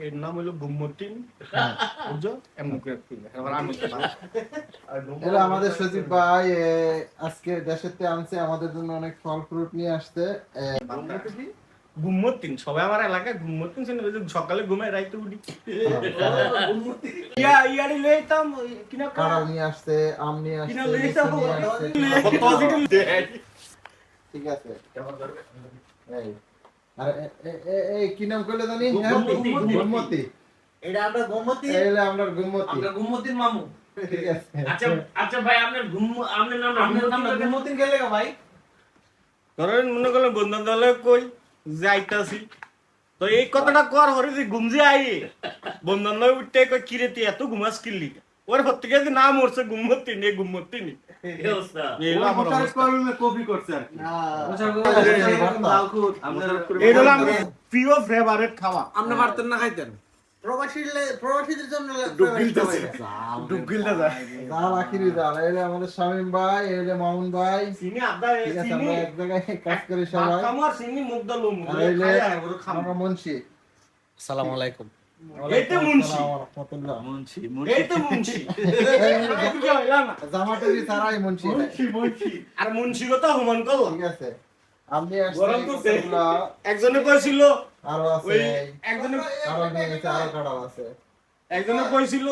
এর নাম হলো গুম্মতিন বুঝছ এমন করে আমি আমাদের সজীব ভাই আজকে দেশেতে আনছে আমাদের জন্য অনেক ফল ফ্রুট নিয়ে আসতে এ, গুম্মতিন সবাই আমার এলাকায় গুম্মতিন শুনে সকালে ঘুমায় রাইতে উঠি। ইয়া ইয়ারি লইতাম কিনা কাঁঠাল নিয়ে আসছে আম নিয়ে কিনা আসছে লইতাম নিয়ে আসছে। ঠিক আছে। এই। আর এই কি নাম কইলে জানি? হ্যাঁ? এটা আমরা গোমতী। এইলে আমরা গুম্মতি আমরা গুম্মতির মামু। ঠিক আছে। আচ্ছা আচ্ছা ভাই আপনার ঘুম আপনার নাম আপনার আপনার নাম গুম্মতিন গেলে ভাই। ধরেন মনে করলেন দলে কই? যাইতাছি। তো এই কথাটা কর হরে যে ঘুমজে আই বন্ধন দলে উঠতে কই কিরে তুই এত ঘুমাস কিল্লি? ওর হতে গেছে নাম উঠছে গুম্মতি নে গুম্মতি নি। প্রিয় ফেভারিট খাওয়া পারতেন না খাইতেন। প্রবাসীদের জন্য আমাদের শামীম ভাই এইলে মামুন ভাই। ঠিক আছে আমরা এক জায়গায় কাজ করি সবাই। আমরা মুন্সি। আসসালামু আলাইকুম। আর হুমান করল ঠিক আছে। একজনে কইছিল আরও আছে। একজনে আরও আছে। একজনে কইছিল